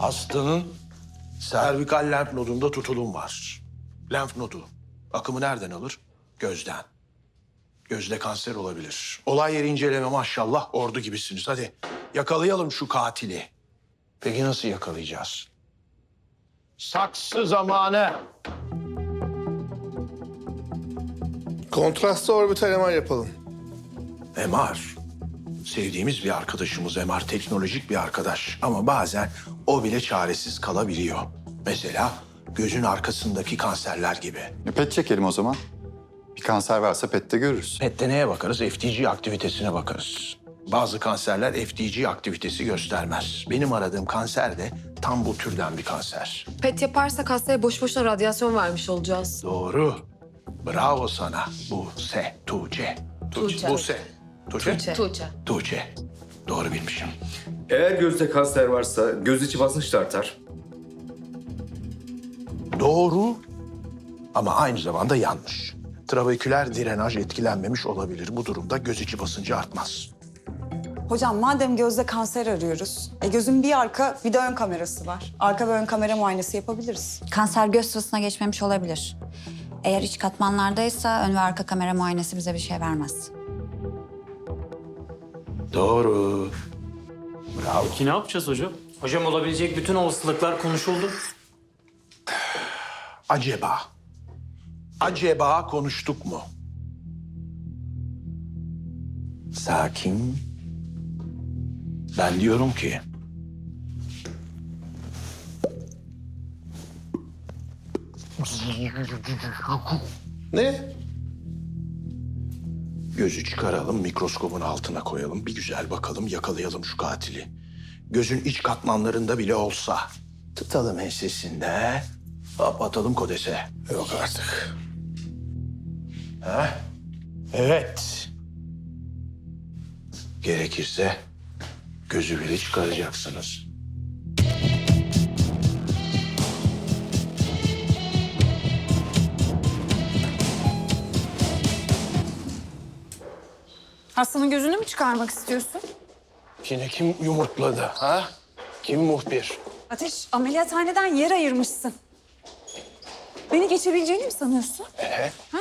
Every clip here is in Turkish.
Hastanın servikal lenf nodunda tutulum var. Lenf nodu akımı nereden alır? Gözden. Gözde kanser olabilir. Olay yeri inceleme maşallah ordu gibisiniz. Hadi yakalayalım şu katili. Peki nasıl yakalayacağız? Saksı zamanı. Kontrastlı orbital MR yapalım. MR. Sevdiğimiz bir arkadaşımız MR teknolojik bir arkadaş ama bazen o bile çaresiz kalabiliyor. Mesela gözün arkasındaki kanserler gibi. E, PET çekelim o zaman. Bir kanser varsa PET'te görürüz. PET'te neye bakarız? FTG aktivitesine bakarız. Bazı kanserler FTG aktivitesi göstermez. Benim aradığım kanser de tam bu türden bir kanser. PET yaparsak hastaya boş boşuna radyasyon vermiş olacağız. Doğru. Bravo sana. Bu se, Tuğçe. Tuğçe. Bu se. Tuğçe. Tuğçe. Tuğçe. Tuğçe. Doğru bilmişim. Eğer gözde kanser varsa göz içi basınç da artar. Doğru ama aynı zamanda yanlış. Trabeküler direnaj etkilenmemiş olabilir. Bu durumda göz içi basıncı artmaz. Hocam madem gözde kanser arıyoruz, e gözün bir arka bir de ön kamerası var. Arka ve ön kamera muayenesi yapabiliriz. Kanser göz sırasına geçmemiş olabilir. Eğer iç katmanlardaysa ön ve arka kamera muayenesi bize bir şey vermez. Doğru. Bravo. Ki ne yapacağız hocam? Hocam olabilecek bütün olasılıklar konuşuldu. Acaba. Acaba konuştuk mu? Sakin. Ben diyorum ki... Ne? Gözü çıkaralım, mikroskobun altına koyalım. Bir güzel bakalım, yakalayalım şu katili. Gözün iç katmanlarında bile olsa. Tutalım ensesinde, hop atalım kodese. Yok artık. Ha? Evet. Gerekirse gözü bile çıkaracaksınız. Hastanın gözünü mü çıkarmak istiyorsun? Yine kim yumurtladı ha? Kim muhbir? Ateş, ameliyathaneden yer ayırmışsın. Beni geçebileceğini mi sanıyorsun? Ee? Ha?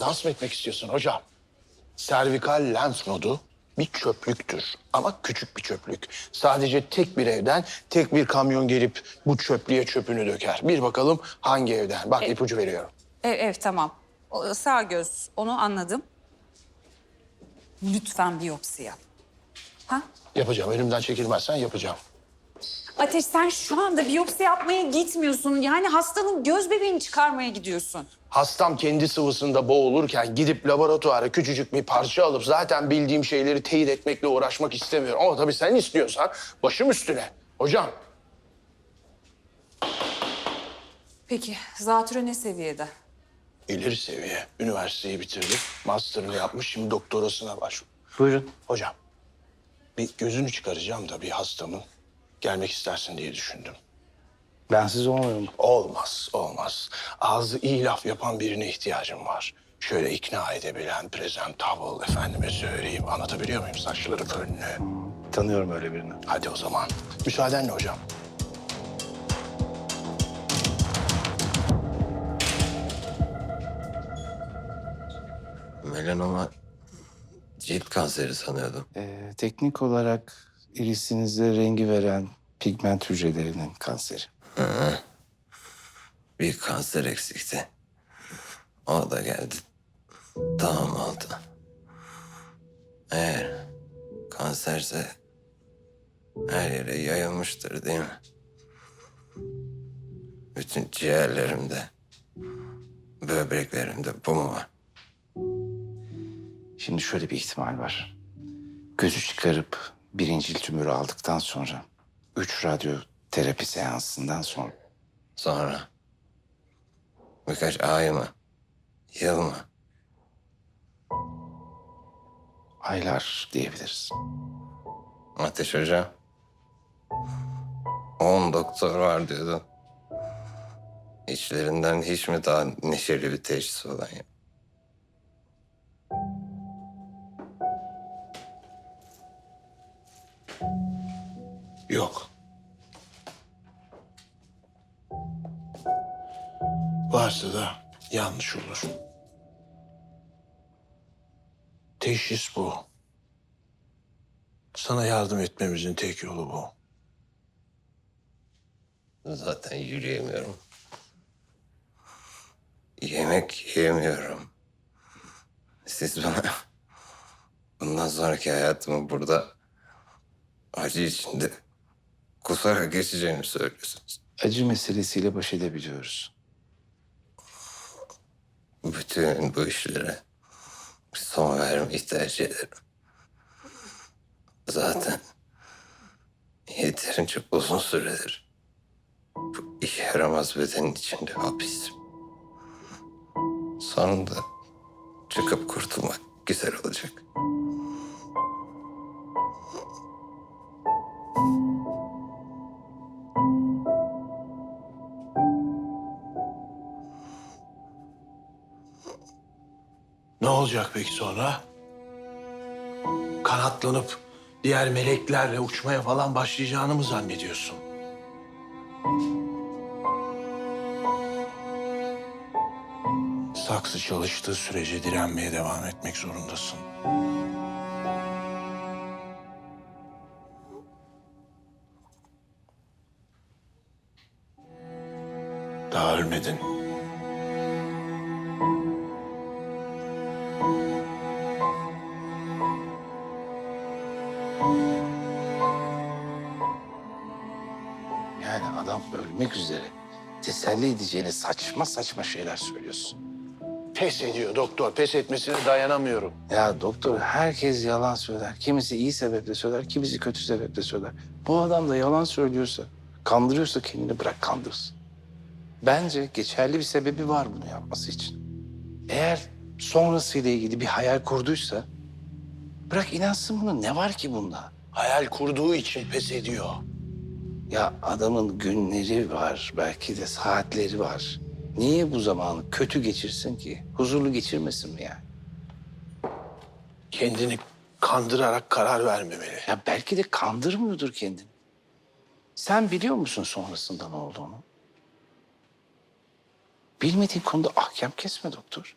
dans mı etmek istiyorsun hocam? Servikal lenf nodu bir çöplüktür ama küçük bir çöplük. Sadece tek bir evden tek bir kamyon gelip bu çöplüğe çöpünü döker. Bir bakalım hangi evden? Bak ipucu veriyorum. Ev, ev tamam. O, sağ göz onu anladım. Lütfen biyopsi yap. Ha? Yapacağım. Önümden çekilmezsen yapacağım. Ateş sen şu anda biyopsi yapmaya gitmiyorsun. Yani hastanın göz bebeğini çıkarmaya gidiyorsun. Hastam kendi sıvısında boğulurken gidip laboratuvara küçücük bir parça alıp zaten bildiğim şeyleri teyit etmekle uğraşmak istemiyorum. Ama tabii sen istiyorsan başım üstüne. Hocam Peki zatürre ne seviyede? İleri seviye. Üniversiteyi bitirdi. Master'ını yapmış. Şimdi doktorasına başlıyor. Buyurun. Hocam bir gözünü çıkaracağım da bir hastamın gelmek istersin diye düşündüm. Bensiz olmuyor mu? Olmaz, olmaz. Ağzı iyi laf yapan birine ihtiyacım var. Şöyle ikna edebilen, presentable, efendime söyleyeyim. Anlatabiliyor muyum? Saçları fönlü. Tanıyorum öyle birini. Hadi o zaman. Müsaadenle hocam. Melanoma cilt kanseri sanıyordum. Ee, teknik olarak irisinizde rengi veren pigment hücrelerinin kanseri. Bir kanser eksikti. O da geldi. Tamam oldu. Eğer kanserse her yere yayılmıştır değil mi? Bütün ciğerlerimde, böbreklerimde bu mu var? Şimdi şöyle bir ihtimal var. Gözü çıkarıp birincil tümörü aldıktan sonra... ...üç radyoterapi seansından sonra... Sonra birkaç ay mı, yıl mı? ...aylar diyebiliriz. Ateş Hoca. On doktor var diyordun. İçlerinden hiç mi daha neşeli bir teşhis olan yok? Yok. Varsa da yanlış olur. Teşhis bu. Sana yardım etmemizin tek yolu bu. Zaten yürüyemiyorum. Yemek yiyemiyorum. Siz bana bundan sonraki hayatımı burada acı içinde kusarak geçeceğimi söylüyorsunuz. Acı meselesiyle baş edebiliyoruz. Bütün bu işlere bir son vermeyi tercih ederim. Zaten yeterince uzun süredir bu işe yaramaz bedenin içinde hapisim. Sonunda çıkıp kurtulmak güzel olacak. Ne olacak peki sonra? Kanatlanıp diğer meleklerle uçmaya falan başlayacağını mı zannediyorsun? Saksı çalıştığı sürece direnmeye devam etmek zorundasın. Daha ölmedin. Ölmek üzere. Teselli edeceğine saçma saçma şeyler söylüyorsun. Pes ediyor doktor. Pes etmesine dayanamıyorum. Ya doktor herkes yalan söyler. Kimisi iyi sebeple söyler, kimisi kötü sebeple söyler. Bu adam da yalan söylüyorsa, kandırıyorsa kendini bırak kandırsın. Bence geçerli bir sebebi var bunu yapması için. Eğer sonrasıyla ilgili bir hayal kurduysa bırak inansın buna. Ne var ki bunda? Hayal kurduğu için pes ediyor. Ya adamın günleri var, belki de saatleri var. Niye bu zamanı kötü geçirsin ki? Huzurlu geçirmesin mi yani? Kendini kandırarak karar vermemeli. Ya belki de kandırmıyordur kendini. Sen biliyor musun sonrasında ne olduğunu? Bilmediğin konuda ahkam kesme doktor.